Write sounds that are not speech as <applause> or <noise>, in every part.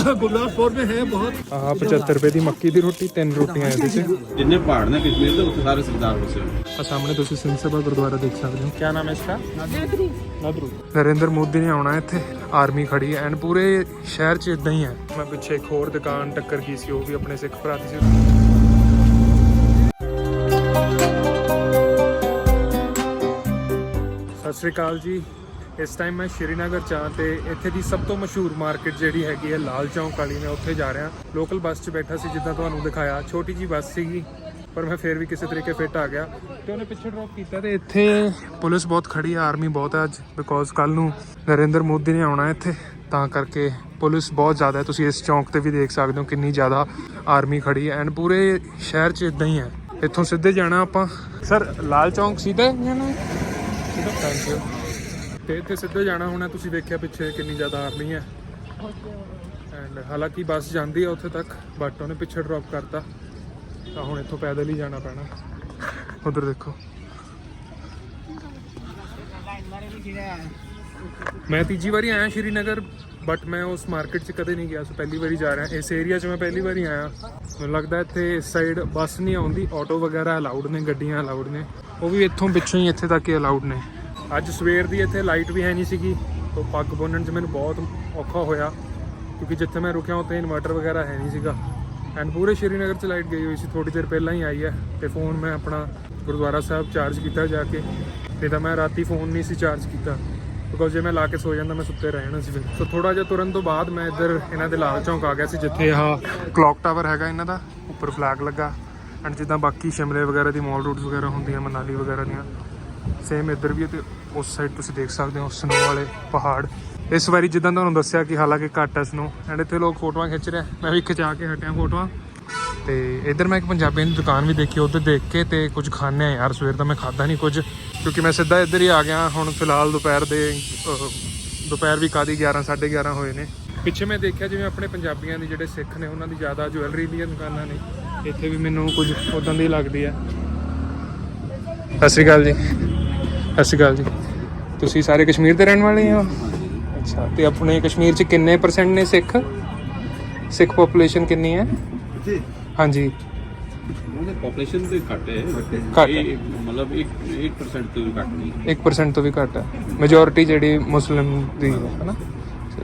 गुरदासपुर में है बहुत ਆਹ 75 ਰੁਪਏ ਦੀ ਮੱਕੀ ਦੀ ਰੋਟੀ ਤਿੰਨ ਰੋਟੀਆਂ ਇਹਦੇ 'ਚ ਜਿੰਨੇ ਪਹਾੜ ਨੇ ਕਸ਼ਮੀਰ ਦੇ ਉੱਥੇ ਸਾਰੇ ਸਰਦਾਰ ਵਸੇ ਹੋਏ ਆ ਸਾਹਮਣੇ ਤੁਸੀਂ ਸਿੰਘ ਸਭਾ ਗੁਰਦੁਆਰਾ ਦੇਖ ਸਕਦੇ ਹੋ ਕੀ ਨਾਮ ਹੈ ਇਸਦਾ ਨਦਰੂ ਨਰਿੰਦਰ ਮੋਦੀ ਨੇ ਆਉਣਾ ਇੱਥੇ ਆਰਮੀ ਖੜੀ ਹੈ ਐਂਡ ਪੂਰੇ ਸ਼ਹਿਰ 'ਚ ਇਦਾਂ ਹੀ ਹੈ ਮੈਂ ਪਿੱਛੇ ਇੱਕ ਹੋਰ ਦੁਕਾਨ ਟੱਕਰ ਗਈ ਸੀ ਉਹ ਵੀ ਆਪਣੇ ਸਿੱਖ ਭਰਾ ਦੀ ਸੀ ਸਤਿ ਸ਼੍ਰੀ ਅਕਾਲ ਜੀ ਇਸ ਟਾਈਮ ਮੈਂ ਸ਼੍ਰੀਨਗਰ ਚ ਤੇ ਇੱਥੇ ਦੀ ਸਭ ਤੋਂ ਮਸ਼ਹੂਰ ਮਾਰਕੀਟ ਜਿਹੜੀ ਹੈਗੀ ਹੈ ਲਾਲ ਚੌਂਕ ਵਾਲੀ ਮੈਂ ਉੱਥੇ ਜਾ ਰਿਹਾ। ਲੋਕਲ ਬੱਸ 'ਚ ਬੈਠਾ ਸੀ ਜਿੱਦਾਂ ਤੁਹਾਨੂੰ ਦਿਖਾਇਆ। ਛੋਟੀ ਜੀ ਬੱਸ ਸੀਗੀ ਪਰ ਮੈਂ ਫੇਰ ਵੀ ਕਿਸੇ ਤਰੀਕੇ ਫਿੱਟ ਆ ਗਿਆ। ਤੇ ਉਹਨੇ ਪਿੱਛੇ ਡ੍ਰੌਪ ਕੀਤਾ ਤੇ ਇੱਥੇ ਪੁਲਿਸ ਬਹੁਤ ਖੜੀ ਹੈ ਆਰਮੀ ਬਹੁਤ ਹੈ ਅੱਜ ਬਿਕੋਜ਼ ਕੱਲ ਨੂੰ ਨਰਿੰਦਰ ਮੋਦੀ ਨੇ ਆਉਣਾ ਇੱਥੇ। ਤਾਂ ਕਰਕੇ ਪੁਲਿਸ ਬਹੁਤ ਜ਼ਿਆਦਾ ਹੈ। ਤੁਸੀਂ ਇਸ ਚੌਂਕ ਤੇ ਵੀ ਦੇਖ ਸਕਦੇ ਹੋ ਕਿੰਨੀ ਜ਼ਿਆਦਾ ਆਰਮੀ ਖੜੀ ਹੈ। ਐਂਡ ਪੂਰੇ ਸ਼ਹਿਰ 'ਚ ਇਦਾਂ ਹੀ ਹੈ। ਇੱਥੋਂ ਸਿੱਧੇ ਜਾਣਾ ਆਪਾਂ। ਸਰ ਲਾਲ ਚੌਂਕ ਸਿੱਧਾ ਜਾਣਾ ਸਿੱਧਾ ਥੈਂਕ ਯੂ ਤੇ ਇੱਥੇ ਸਿੱਧੇ ਜਾਣਾ ਹੋਣਾ, ਤੁਸੀਂ ਦੇਖਿਆ ਪਿੱਛੇ ਕਿੰਨੀ ਜ਼ਿਆਦਾ ਆਰਮੀ ਹੈ। ਐਂਡ ਹਾਲਾਂਕਿ ਬੱਸ ਜਾਂਦੀ ਹੈ ਉੱਥੇ ਤੱਕ ਬਟ ਉਹਨੇ ਪਿੱਛੇ ਡ੍ਰੌਪ ਕਰਤਾ। ਤਾਂ ਹੁਣ ਇੱਥੋਂ ਪੈਦਲ ਹੀ ਜਾਣਾ ਪੈਣਾ। ਉਧਰ ਦੇਖੋ। ਮੈਂ ਤੀਜੀ ਵਾਰੀ ਆਇਆ ਸ਼੍ਰੀਨਗਰ ਬਟ ਮੈਂ ਉਸ ਮਾਰਕੀਟ 'ਚ ਕਦੇ ਨਹੀਂ ਗਿਆ। ਸੋ ਪਹਿਲੀ ਵਾਰੀ ਜਾ ਰਿਹਾ। ਇਸ ਏਰੀਆ 'ਚ ਮੈਂ ਪਹਿਲੀ ਵਾਰੀ ਆਇਆ। ਮੈਨੂੰ ਲੱਗਦਾ ਇੱਥੇ ਇਸ ਸਾਈਡ ਬੱਸ ਨਹੀਂ ਆਉਂਦੀ ਆਟੋ ਵਗੈਰਾ ਅਲਾਉਡ ਨੇ, ਗੱਡੀਆਂ ਅਲਾਉਡ ਨੇ। ਉਹ ਵੀ ਇੱਥੋਂ ਪਿੱਛੋਂ ਹੀ ਇੱਥੇ ਤੱਕ ਹੀ ਅਲਾਉਡ ਨੇ। ਅੱਜ ਸਵੇਰ ਦੀ ਇੱਥੇ ਲਾਈਟ ਵੀ ਹੈ ਨਹੀਂ ਸੀਗੀ, ਤੋਂ ਪੱਗ ਬੰਨਣ 'ਚ ਮੈਨੂੰ ਬਹੁਤ ਔਖਾ ਹੋਇਆ, ਕਿਉਂਕਿ ਜਿੱਥੇ ਮੈਂ ਰੁਕਿਆ ਉੱਥੇ ਇਨਵਰਟਰ ਵਗੈਰਾ ਹੈ ਨਹੀਂ ਸੀਗਾ। ਐਂਡ ਪੂਰੇ ਸ਼੍ਰੀਨਗਰ 'ਚ ਲਾਈਟ ਗਈ ਹੋਈ ਸੀ ਥੋੜੀ ਦੇਰ ਪਹਿਲਾਂ ਹੀ ਆਈ ਹੈ, ਤੇ ਫੋਨ ਮੈਂ ਆਪਣਾ ਗੁਰਦੁਆਰਾ ਸਾਹਿਬ ਚਾਰਜ ਕੀਤਾ ਜਾ ਕੇ ਤੇ ਤਾਂ ਮੈਂ ਰਾਤੀ ਫੋਨ ਨਹੀਂ ਸੀ ਚਾਰਜ ਕੀਤਾ ਬਿਕੋਜ਼ ਜੇ ਮੈਂ ਲਾ ਕੇ ਸੋ ਜਾਂਦਾ ਮੈਂ ਸੁੱਤੇ ਰਹਿ ਜਾਣਾ ਸੀ ਫਿਰ। ਸੋ ਥੋੜਾ ਜਿਹਾ ਤੁਰਨ ਤੋਂ ਬਾਅਦ ਮੈਂ ਇੱਧਰ ਇਹਨਾਂ ਦੇ ਲਾਲ ਚੌਂਕ ਆ ਗਿਆ ਸੀ, ਜਿੱਥੇ ਆਹ ਕਲੌਕ ਟਾਵਰ ਹੈਗਾ ਇਹਨਾਂ ਦਾ, ਉੱਪਰ ਫਲੈਗ ਲੱਗਾ। ਐਂਡ ਜਿੱਦਾਂ ਬਾਕੀ ਸ਼ਿਮਲੇ ਵਗੈਰਾ ਦੀ ਮਾਲ ਰੂਟਸ ਵਗੈਰਾ ਹੁੰਦੀਆਂ, ਮਨਾਲੀ ਵਗੈਰਾ ਦੀਆਂ ਸੇਮ ਇੱਧਰ ਵੀ ਹੈ ਤੇ ਉਸ ਸਾਈਡ ਤੁਸੀਂ ਦੇਖ ਸਕਦੇ ਹੋ ਸਨੋ ਵਾਲੇ ਪਹਾੜ। ਇਸ ਵਾਰੀ ਜਿੱਦਾਂ ਤੁਹਾਨੂੰ ਦੱਸਿਆ ਕਿ ਹਾਲਾਂਕਿ ਘੱਟ ਹੈ ਸਨੋ ਐਂਡ ਇੱਥੇ ਲੋਕ ਫੋਟੋਆਂ ਖਿੱਚ ਰਹੇ ਮੈਂ ਵੀ ਖਿਚਾ ਕੇ ਹਟਿਆ ਫੋਟੋਆਂ ਤੇ ਇੱਧਰ ਮੈਂ ਇੱਕ ਪੰਜਾਬੀ ਦੀ ਦੁਕਾਨ ਵੀ ਦੇਖੀ, ਉੱਧਰ ਦੇਖ ਕੇ ਤੇ ਕੁਝ ਖਾਣੇ ਆ ਯਾਰ, ਸਵੇਰ ਦਾ ਮੈਂ ਖਾਦਾ ਨਹੀਂ ਕੁਝ, ਕਿਉਂਕਿ ਮੈਂ ਸਿੱਧਾ ਇੱਧਰ ਹੀ ਆ ਗਿਆ। ਹੁਣ ਫਿਲਹਾਲ ਦੁਪਹਿਰ ਦੇ ਦੁਪਹਿਰ ਵੀ ਕਾਦੀ 11 11:30 ਹੋਏ ਨੇ। ਪਿੱਛੇ ਮੈਂ ਦੇਖਿਆ ਜਿਵੇਂ ਆਪਣੇ ਪੰਜਾਬੀਆਂ ਦੇ ਜਿਹੜੇ ਸਿੱਖ ਨੇ, ਉਹਨਾਂ ਦੀ ਜ਼ਿਆਦਾ ਜੁਐਲਰੀ ਦੀਆਂ ਦੁਕਾਨਾਂ ਨੇ। ਇੱਥੇ ਵੀ ਮੈਨੂੰ ਕੁਝ ਉਦਾਂ ਦੀ ਲੱਗਦੀ ਆ। ਸਤਿ ਸ਼੍ਰੀ ਅਕਾਲ ਜੀ। ਸਤਿ ਸ਼੍ਰੀ ਅਕਾਲ ਜੀ। ਤੁਸੀਂ ਸਾਰੇ ਕਸ਼ਮੀਰ ਦੇ ਰਹਿਣ ਵਾਲੇ ਹੋ? ਅੱਛਾ ਤੇ ਆਪਣੇ ਕਸ਼ਮੀਰ 'ਚ ਕਿੰਨੇ ਪਰਸੈਂਟ ਨੇ ਸਿੱਖ? ਸਿੱਖ ਪੋਪੂਲੇਸ਼ਨ ਕਿੰਨੀ ਹੈ? ਜੀ। ਹਾਂਜੀ। ਉਹਦੇ ਪੋਪੂਲੇਸ਼ਨ ਤੇ ਘੱਟ ਹੈ ਘੱਟ ਹੈ। ਇਹ ਮਤਲਬ 1 1% ਤੋਂ ਵੀ ਘੱਟ ਨਹੀਂ। 1% ਤੋਂ ਵੀ ਘੱਟ ਹੈ। ਮੈਜੋਰਿਟੀ ਜਿਹੜੀ ਮੁਸਲਿਮ ਦੀ ਹੈ ਹਨਾ?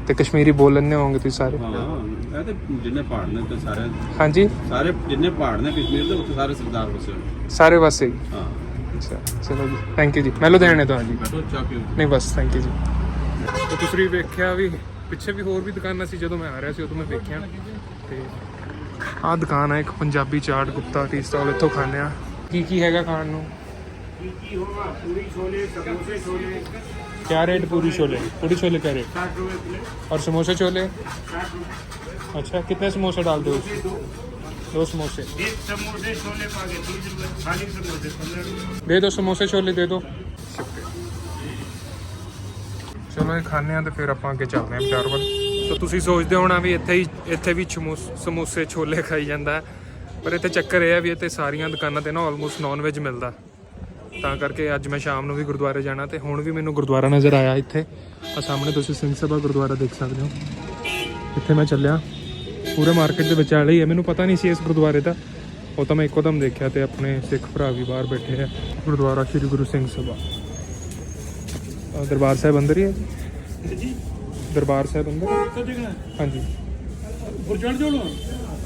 ਤੇ ਕਸ਼ਮੀਰੀ ਬੋਲਣੇ ਹੋਵੋਗੇ ਤੁਸੀਂ ਸਾਰੇ। ਹਾਂ ਇਹ ਤੇ ਜਿੰਨੇ ਪਹਾੜ ਨੇ ਤੇ ਸਾਰੇ ਹਾਂਜੀ। ਸਾਰੇ ਜਿੰਨੇ ਪਹਾੜ ਨੇ ਕਸ਼ਮੀਰ ਦੇ ਉੱਥੇ ਸਾਰੇ ਸਰਦਾਰ ਵਸੇ ਹੋਏ ਸਾਰੇ ਪਾਸੇ। ਹੀ? ਹਾਂ ਅੱਛਾ ਚਲੋ ਜੀ ਥੈਂਕ ਯੂ ਜੀ ਮੈਂ ਲੁਧਿਆਣੇ ਤੋਂ ਹਾਂ ਜੀ ਬੈਠੋ ਚਾਹ ਪੀਓ ਨਹੀਂ ਬਸ ਥੈਂਕ ਯੂ ਜੀ ਤੇ ਤੁਸੀਂ ਵੇਖਿਆ ਵੀ ਪਿੱਛੇ ਵੀ ਹੋਰ ਵੀ ਦੁਕਾਨਾਂ ਸੀ ਜਦੋਂ ਮੈਂ ਆ ਰਿਹਾ ਸੀ ਉਦੋਂ ਮੈਂ ਵੇਖਿਆ ਤੇ ਆਹ ਦੁਕਾਨ ਹੈ ਇੱਕ ਪੰਜਾਬੀ ਚਾਟ ਗੁਪਤਾ ਟੀ ਸਟਾਲ ਇੱਥੋਂ ਖਾਂਦੇ ਆ ਕੀ ਕੀ ਹੈਗਾ ਖਾਣ ਨੂੰ की होगा पूरी छोले समोसे छोले क्या रेट पूरी छोले पूरी छोले क्या रेट साठ रुपए प्लेट और समोसे छोले साठ रुपए अच्छा कितने समोसे डाल दो दो दो समोसे एक समोसे छोले पाके तीस रुपए खाली समोसे पंद्रह रुपए ਦੇ ਦਿਓ ਸਮੋਸੇ ਛੋਲੇ ਦੇ ਦਿਓ ਚਲੋ ਇਹ ਖਾਣੇ ਆ ਤੇ ਫਿਰ ਆਪਾਂ ਅੱਗੇ ਚੱਲਦੇ ਹਾਂ ਬਾਜ਼ਾਰ ਵੱਲ ਸੋ ਤੁਸੀਂ ਸੋਚਦੇ ਹੋਣਾ ਵੀ ਇੱਥੇ ਹੀ ਇੱਥੇ ਵੀ ਸਮੋਸ- ਸਮੋਸੇ ਛੋਲੇ ਖਾਈ ਜਾਂਦਾ ਹੈ। ਪਰ ਇੱਥੇ ਚੱਕਰ ਇਹ ਹੈ ਵੀ ਇੱਥੇ ਸਾਰੀਆਂ ਦੁਕਾਨਾਂ ਤੇ ਨਾ ਆਲਮੋਸਟ ਨਾਨ ਵੈਜ ਮਿਲਦਾ ਤਾਂ ਕਰਕੇ ਅੱਜ ਮੈਂ ਸ਼ਾਮ ਨੂੰ ਵੀ ਗੁਰਦੁਆਰੇ ਜਾਣਾ ਤੇ ਹੁਣ ਵੀ ਮੈਨੂੰ ਗੁਰਦੁਆਰਾ ਨਜ਼ਰ ਆਇਆ ਇੱਥੇ ਆ ਸਾਹਮਣੇ ਤੁਸੀਂ ਸਿੰਘ ਸਭਾ ਗੁਰਦੁਆਰਾ ਦੇਖ ਸਕਦੇ ਹੋ ਇੱਥੇ ਮੈਂ ਚੱਲਿਆ ਪੂਰੇ ਮਾਰਕੀਟ ਦੇ ਵਿਚਾਲੇ ਹੀ ਹੈ। ਮੈਨੂੰ ਪਤਾ ਨਹੀਂ ਸੀ ਇਸ ਗੁਰਦੁਆਰੇ ਦਾ। ਉਹ ਤਾਂ ਮੈਂ ਇੱਕੋ ਦਮ ਦੇਖਿਆ ਤੇ ਆਪਣੇ ਸਿੱਖ ਭਰਾ ਵੀ ਬਾਹਰ ਬੈਠੇ ਆ। ਗੁਰਦੁਆਰਾ ਸ੍ਰੀ ਗੁਰੂ ਸਿੰਘ ਸਭਾ। ਦਰਬਾਰ ਸਾਹਿਬ ਅੰਦਰ ਹੀ ਹੈ ਜੀ? ਦਰਬਾਰ ਸਾਹਿਬ ਅੰਦਰ? ਹਾਂਜੀ। ਗੁਰਜੜ ਜੋਲੋ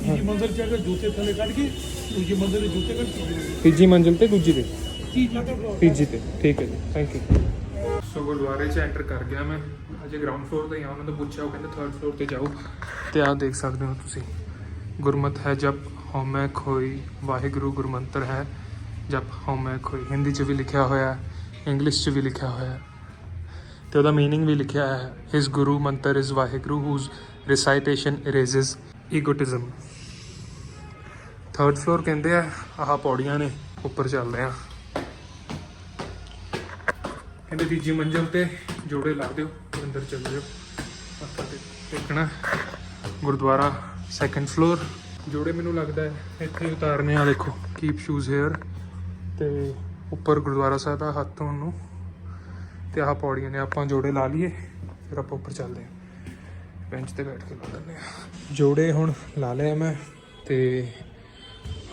ਜੀ ਮੰਜ਼ਿਲ ਚੜ ਕੇ ਜੂਤੇ ਥੱਲੇ ਕੱਢ ਕੇ ਦੂਜੀ ਮੰਜ਼ਿਲ ਦੇ ਜੂਤੇ ਕੱਢ ਤੀਜੀ ਮੰਜ਼ਿਲ ਤੇ ਦੂਜੀ ਤੇ। ਤੀਜੀ ਤੇ ਠੀਕ ਹੈ ਜੀ। ਥੈਂਕ ਯੂ ਸੋ ਗੁਰਦੁਆਰੇ 'ਚ ਐਂਟਰ ਕਰ ਗਿਆ ਮੈਂ। ਅਜੇ ਗਰਾਊਂਡ ਫਲੋਰ ਤੇ ਹਾਂ ਉਹਨਾਂ ਤੋਂ ਪੁੱਛਿਆ, ਉਹ ਕਹਿੰਦੇ ਥਰਡ ਫਲੋਰ ਤੇ ਜਾਓ। ਤੇ ਆਹ ਦੇਖ ਸਕਦੇ ਹੋ ਤੁਸੀਂ, ਗੁਰਮਤ ਹੈ ਜਪ, ਹਉਮੈ ਖੋਈ, ਵਾਹਿਗੁਰੂ ਗੁਰਮੰਤਰ ਹੈ ਜਪ, ਹਉਮੈ ਖੋਈ। ਹਿੰਦੀ 'ਚ ਵੀ ਲਿਖਿਆ ਹੋਇਆ ਹੈ ਇੰਗਲਿਸ਼ 'ਚ ਵੀ ਲਿਖਿਆ ਹੋਇਆ ਹੈ। ਤੇ ਉਹਦਾ ਮੀਨਿੰਗ ਵੀ ਲਿਖਿਆ ਹੈ his guru mantra is Waheguru whose recitation erases egotism third floor ਕਹਿੰਦੇ ਆ, ਆਹ ਪੌੜੀਆਂ ਨੇ, ਉੱਪਰ ਚੱਲਦੇ ਆ ਕਹਿੰਦੇ ਤੀਜੀ ਮੰਜ਼ਲ ਤੇ ਜੋੜੇ ਲਾ ਦਿਓ, ਅੰਦਰ ਚੱਲ ਜਿਓ। ਮੱਥਾ ਟੇਕ- ਟੇਕਣਾ। ਗੁਰਦੁਆਰਾ ਸੈਕੰਡ ਫਲੋਰ ਜੋੜੇ ਮੈਨੂੰ ਲੱਗਦਾ ਹੈ, ਇੱਥੇ ਉਤਾਰਨੇ ਆ, ਦੇਖੋ ਕੀਪ ਸ਼ੂਜ਼ ਹੇਅਰ ਤੇ ਉੱਪਰ ਗੁਰਦੁਆਰਾ ਸਾਹਿਬ ਦਾ ਹੱਥ ਧੋਣ ਨੂੰ। ਤੇ ਆਹ ਪੌੜੀਆਂ ਨੇ, ਆਪਾਂ ਜੋੜੇ ਲਾ ਲਈਏ, ਫਿਰ ਆਪਾਂ ਉੱਪਰ ਚੱਲਦੇ ਹਾਂ। ਬੈਂਚ ਤੇ ਬੈਠ ਕੇ ਲਾ ਲੈਂਦੇ ਆ ਜੋੜੇ ਹੁਣ ਲਾ ਲਿਆ ਮੈਂ, ਤੇ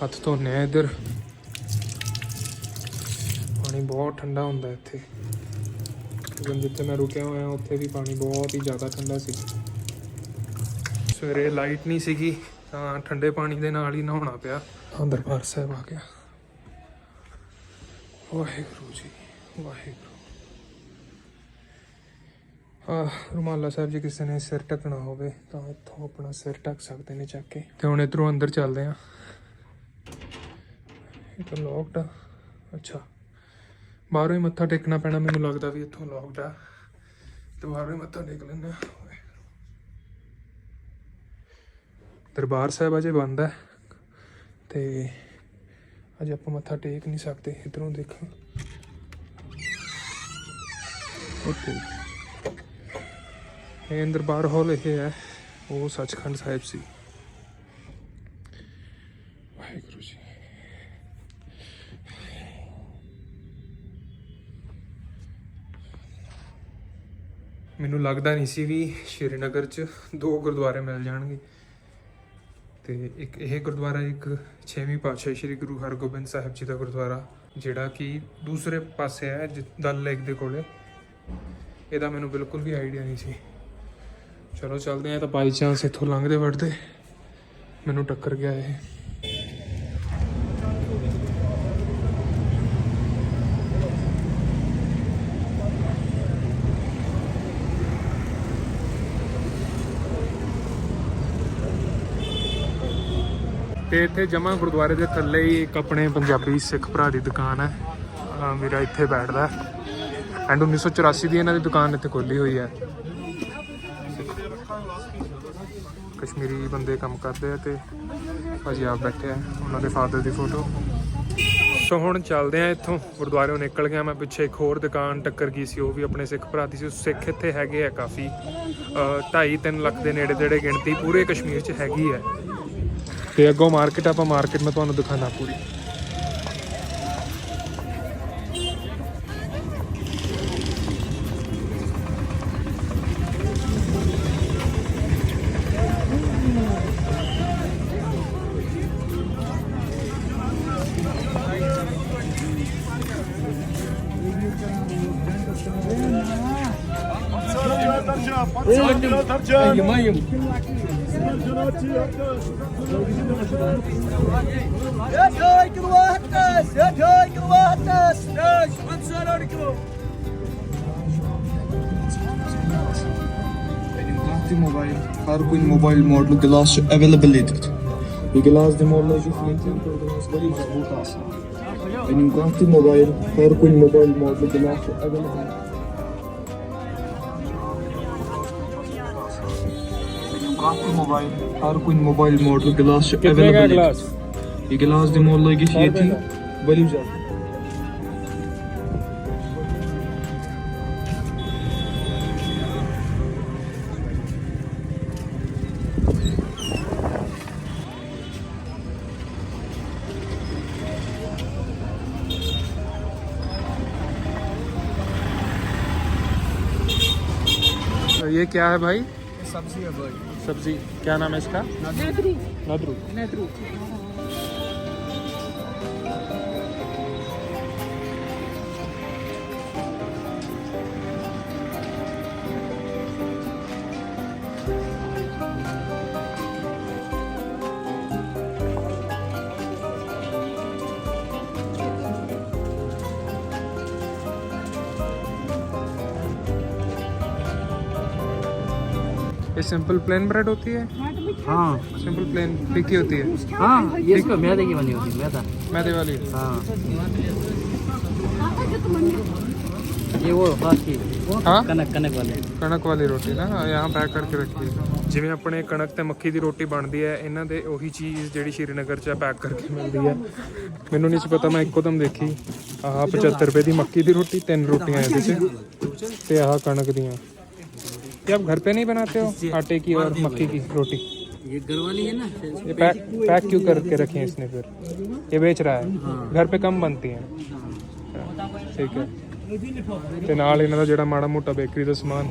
ਹੱਥ ਧੋਨੇ ਆ ਇੱਧਰ। ਪਾਣੀ ਬਹੁਤ ਠੰਡਾ ਹੁੰਦਾ ਇੱਥੇ। ਜਿਵੇਂ ਜਿੱਥੇ ਮੈਂ ਰੁਕਿਆ ਹੋਇਆ, ਉੱਥੇ ਵੀ ਪਾਣੀ ਬਹੁਤ ਹੀ ਜ਼ਿਆਦਾ ਠੰਡਾ ਸੀ। ਸਵੇਰੇ ਲਾਈਟ ਨਹੀਂ ਸੀਗੀ, ਤਾਂ ਠੰਡੇ ਪਾਣੀ ਦੇ ਨਾਲ ਹੀ ਨਹਾਉਣਾ ਪਿਆ। ਹਾਂ ਦਰਬਾਰ ਸਾਹਿਬ ਆ ਗਿਆ। ਵਾਹਿਗੁਰੂ ਜੀ, ਵਾਹਿਗੁਰੂ। ਆ ਰੁਮਾਲਾ ਸਾਹਿਬ ਜੀ, ਕਿਸੇ ਨੇ ਸਿਰ ਢੱਕਣਾ ਹੋਵੇ, ਤਾਂ ਇੱਥੋਂ ਆਪਣਾ ਸਿਰ ਢੱਕ ਸਕਦੇ ਨੇ ਚੱਕ ਕੇ। ਤੇ ਹੁਣ ਇਧਰੋਂ ਅੰਦਰ ਚੱਲਦੇ ਆ। ਇਹ ਤਾਂ ਲੌਕਡ ਅੱਛਾ। ਬਾਹਰੋਂ ਹੀ ਮੱਥਾ ਟੇਕਣਾ ਪੈਣਾ, ਮੈਨੂੰ ਲੱਗਦਾ ਵੀ ਇੱਥੋਂ ਲੌਕਡ ਆ। ਤੇ ਬਾਹਰੋਂ ਹੀ ਮੱਥਾ ਟੇਕ ਲੈਂਦੇ ਆ। ਦਰਬਾਰ ਸਾਹਿਬ ਅਜੇ ਬੰਦ ਹੈ, ਤੇ ਅਜੇ ਆਪਾਂ ਮੱਥਾ ਟੇਕ ਨਹੀਂ ਸਕਦੇ, ਇਧਰੋਂ ਦੇਖਾਂ। ਓਕੇ। ਇਹ ਦਰਬਾਰ ਹਾਲ ਇਹ ਹੈ, ਉਹ ਸੱਚਖੰਡ ਸਾਹਿਬ ਸੀ ਵਾਹਿਗੁਰੂ ਜੀ ਮੈਨੂੰ ਲੱਗਦਾ ਨਹੀਂ ਸੀ ਵੀ ਸ਼੍ਰੀਨਗਰ 'ਚ ਦੋ ਗੁਰਦੁਆਰੇ ਮਿਲ ਜਾਣਗੇ। ਤੇ ਇੱਕ ਇਹ ਗੁਰਦੁਆਰਾ, ਇੱਕ 6ਵੀਂ ਪਾਤਸ਼ਾਹ ਸ੍ਰੀ ਗੁਰੂ ਹਰਗੋਬਿੰਦ ਸਾਹਿਬ ਜੀ ਦਾ ਗੁਰਦੁਆਰਾ, ਜਿਹੜਾ ਕਿ ਦੂਸਰੇ ਪਾਸੇ ਹੈ, ਜਿ- ਦਲ ਲੇਕ ਦੇ ਕੋਲੇ। ਇਹਦਾ ਮੈਨੂੰ ਬਿਲਕੁਲ ਵੀ ਆਈਡੀਆ ਨਹੀਂ ਸੀ। ਚਲੋ, ਚੱਲਦੇ ਆ ਤਾਂ ਬਾਈ ਚਾਂਸ ਇੱਥੋਂ ਲੰਘਦੇ ਵੜਦੇ। ਮੈਨੂੰ ਟੱਕਰ ਗਿਆ ਇਹ। ਤੇ ਇੱਥੇ ਜਮਾ ਗੁਰਦੁਆਰੇ ਦੇ ਥੱਲੇ ਹੀ ਇੱਕ ਆਪਣੇ ਪੰਜਾਬੀ ਸਿੱਖ ਭਰਾ ਦੀ ਦੁਕਾਨ ਹੈ। ਮੇਰਾ ਇੱਥੇ ਬੈਠਦਾ ਐਂਡ 1984 ਦੀ ਇਹਨਾਂ ਦੀ ਦੁਕਾਨ ਇੱਥੇ ਖੋਲੀ ਹੋਈ ਹੈ। ਕਸ਼ਮੀਰੀ ਬੰਦੇ ਕੰਮ ਕਰਦੇ ਆ ਤੇ ਭਾਜੀ ਆਪ ਬੈਠੇ ਆ, ਉਹਨਾਂ ਦੇ ਫਾਦਰ ਦੀ ਫੋਟੋ ਸੋ ਹੁਣ ਚੱਲਦੇ ਆ ਇੱਥੋਂ। ਗੁਰਦੁਆਰਿਓਂ ਨਿਕਲ ਗਿਆ ਮੈਂ ਪਿੱਛੇ ਇੱਕ ਹੋਰ ਦੁਕਾਨ, ਟੱਕਰ ਗਈ ਸੀ, ਉਹ ਵੀ ਆਪਣੇ ਸਿੱਖ ਭਰਾ ਦੀ ਸੀ। ਸਿੱਖ ਇੱਥੇ ਹੈਗੇ ਆ ਕਾਫੀ। 2.5 3 ਲੱਖ ਦੇ ਨੇੜੇ ਤੇੜੇ ਗਿਣਤੀ ਪੂਰੇ ਕਸ਼ਮੀਰ 'ਚ ਹੈਗੀ ਹੈ। ਤੇ ਅੱਗੋਂ ਮਾਰਕੀਟ ਆਪਾਂ ਮਾਰਕੀਟ ਮੈਂ ਤੁਹਾਨੂੰ ਦਿਖਾਣਾ ਪੂਰੀ। يا شايك Mobile, Mobile model glass available The glass demorlayıcı flintin kurduğunuzda yüz bu tasarım. Mobile, Harquin Mobile model glass available. Gantı mobil, her koy mobil model गिलास available yedir. ये गिलास de model की fiyatı बड़ी ज्यादा. ये क्या है भाई सब्जी है भाई. सब्जी क्या नाम है इसका नदरू नदरू ये सिंपल प्लेन ब्रेड होती है हाँ सिंपल प्लेन फिकी होती है हाँ ये इसका मैदे की बनी होती है मैदा मैदे वाली हाँ ये वो बाकी हाँ कनक कनक वाले ਕਣਕ ਵਾਲੀ ਰੋਟੀ ਨਾ यहाँ ਪੈਕ ਕਰਕੇ ਰੱਖੀ ਹੈ। ਜਿਵੇਂ ਆਪਣੇ ਕਣਕ ਤੇ ਮੱਕੀ ਦੀ ਰੋਟੀ ਬਣਦੀ ਹੈ ਇਹਨਾਂ ਦੇ ਉਹੀ ਚੀਜ਼ ਜਿਹੜੀ ਸ਼੍ਰੀਨਗਰ 'ਚ ਪੈਕ ਕਰਕੇ ਮਿਲਦੀ ਹੈ ਮੈਨੂੰ ਨਹੀਂ ਸੀ ਪਤਾ ਮੈਂ ਇੱਕੋ ਦਮ ਦੇਖੀ ਆਹ 75 ਰੁਪਏ ਦੀ ਮੱਕੀ ਦੀ ਰੋਟੀ ਤਿੰਨ ਰੋਟੀਆਂ ਇਹਦੇ 'ਚ ਤੇ ਆਹ ਕਣਕ ਦੀਆਂ ये आप घर पे नहीं बनाते हो आटे की और मक्की की रोटी ये घर वाली है ना ये पैक पैक क्यों करके रखे हैं इसने फिर ये बेच रहा है घर पे कम बनती हैं ਠੀਕ ਹੈ ਤੇ ਨਾਲ ਇਹਨਾਂ ਦਾ ਜਿਹੜਾ ਮਾੜਾ ਮੋਟਾ ਬੇਕਰੀ ਦਾ ਸਮਾਨ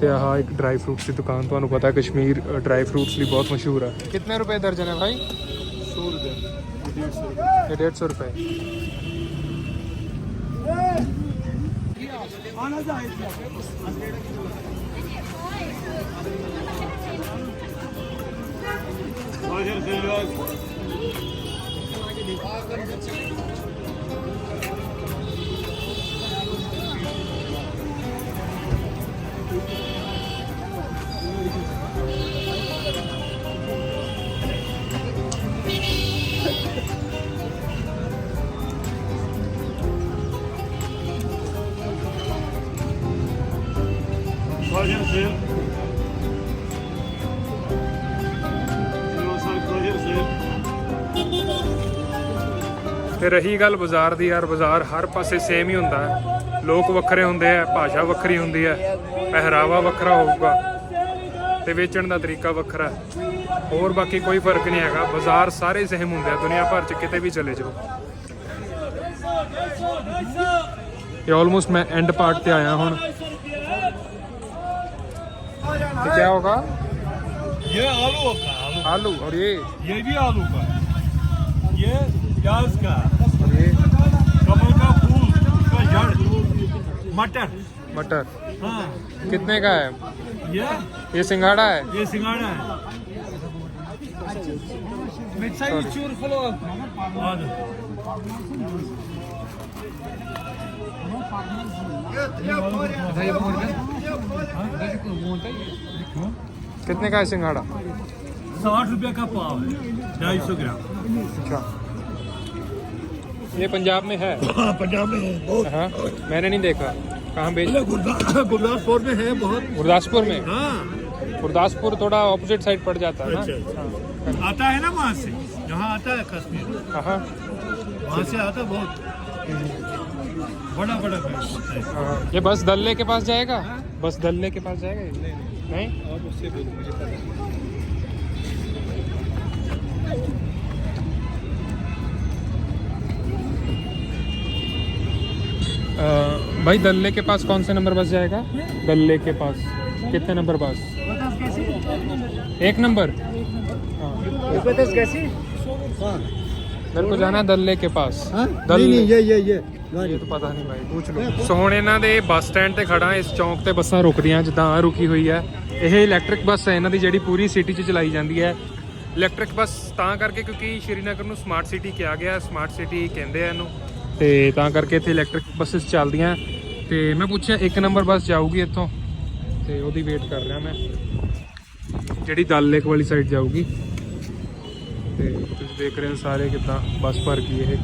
ਤੇ ਆਹ ਇੱਕ ਡਰਾਈ ਫਰੂਟਸ ਦੀ ਦੁਕਾਨ ਤੁਹਾਨੂੰ ਪਤਾ ਕਸ਼ਮੀਰ ਡਰਾਈ ਫਰੂਟਸ ਲਈ ਬਹੁਤ ਮਸ਼ਹੂਰ ਹੈ ਕਿੰਨੇ ਰੁਪਏ ਦਰਜਨ ਹੈ ਭਾਈ 100 ਰੁਪਏ ये 150 Hayır, Zeylan. ਰਹੀ ਗੱਲ ਬਾਜ਼ਾਰ ਦੀ ਯਾਰ ਬਾਜ਼ਾਰ ਹਰ ਪਾਸੇ ਸੇਮ ਹੀ ਹੁੰਦਾ ਹੈ ਲੋਕ ਵੱਖਰੇ ਹੁੰਦੇ ਆ ਭਾਸ਼ਾ ਵੱਖਰੀ ਹੁੰਦੀ ਹੈ ਪਹਿਰਾਵਾ ਵੱਖਰਾ ਹੋਊਗਾ ਤੇ ਵੇਚਣ ਦਾ ਤਰੀਕਾ ਵੱਖਰਾ ਹੈ। ਹੋਰ ਬਾਕੀ ਕੋਈ ਫਰਕ ਨਹੀਂ ਹੈਗਾ ਬਾਜ਼ਾਰ ਸਾਰੇ ਸੇਮ ਹੁੰਦੇ ਆ ਦੁਨੀਆ ਭਰ ਚ ਕਿਤੇ ਵੀ ਚਲੇ ਜਾਓ ਇਹ ਆਲਮੋਸਟ ਮੈਂ ਐਂਡ ਪਾਰਟ ਤੇ ਆਇਆ ਹੁਣ ਤੇ ਕੀ ਹੋਗਾ ये आलू का आलू आलू और ये ये भी आलू का ये प्याज का मटर। मटर। हाँ। कितने का है? ये? ये सिंगाड़ा है? ये सिंगाड़ा है। कितने का है सिंगाड़ा? साठ रुपए का पाव है ढाई सौ ग्राम। अच्छा। ये पंजाब में है। <laughs> पंजाब में है बहुत। हाँ मैंने नहीं देखा। कहाँ बेच <laughs> गुरदासपुर में है बहुत। गुरदासपुर में? हाँ। गुरदासपुर थोड़ा ऑपोजिट साइड पड़ जाता है अच्छा अच्छा। आता है ना वहाँ से? यहाँ आता है कश्मीर। हाँ हाँ। वहाँ से आता बहुत। बड़ा बड़ा है। हाँ। ये बस दल्ले के पास जाएगा? बस दल्ले के पास जाएगा? नहीं और उससे मुझे भाई दल्ले के पास कौन से नंबर बस जाएगा दल्ले के पास कितने नंबर बस एक नंबर हाँ। मेरे को जाना है दल्ले के पास दल्ले ये ये ये ਇਹ ਤਾਂ ਪਤਾ ਨਹੀਂ ਬਾਈ ਪੁੱਛ ਲਓ ਸੋ ਹੁਣ ਇਹਨਾਂ ਦੇ ਬੱਸ ਸਟੈਂਡ ਤੇ ਖੜਾ ਇਸ ਚੌਂਕ ਤੇ ਬੱਸਾਂ ਰੁਕਦੀਆਂ ਜਿੱਦਾਂ ਆ ਰੁਕੀ ਹੋਈ ਹੈ ਇਹ ਇਲੈਕਟ੍ਰਿਕ ਬੱਸ ਹੈ ਇਹਨਾਂ ਦੀ ਜਿਹੜੀ ਪੂਰੀ ਸਿਟੀ 'ਚ ਚਲਾਈ ਜਾਂਦੀ ਹੈ ਇਲੈਕਟ੍ਰਿਕ ਬੱਸ ਤਾਂ ਕਰਕੇ ਕਿਉਂਕਿ ਸ਼੍ਰੀਨਗਰ ਨੂੰ ਸਮਾਰਟ ਸਿਟੀ ਕਿਹਾ ਗਿਆ ਸਮਾਰਟ ਸਿਟੀ ਕਹਿੰਦੇ ਆ ਇਹਨੂੰ ਤੇ ਤਾਂ ਕਰਕੇ ਇੱਥੇ ਇਲੈਕਟ੍ਰਿਕ ਬੱਸਸ ਚੱਲਦੀਆਂ ਤੇ ਮੈਂ ਪੁੱਛਿਆ, ਇੱਕ ਨੰਬਰ ਬੱਸ ਜਾਊਗੀ ਇੱਥੋਂ। ਤੇ ਉਹਦੀ ਵੇਟ ਕਰ ਰਿਹਾ ਮੈਂ। ਜਿਹੜੀ ਦਲ ਲੇਕ ਵਾਲੀ ਸਾਈਡ ਜਾਊਗੀ। ਤੇ ਤੁਸੀਂ ਦੇਖ ਰਹੇ ਹੋ ਸਾਰੇ ਕਿੱਦਾਂ ਬੱਸ ਭਰ ਗਈ ਇਹ।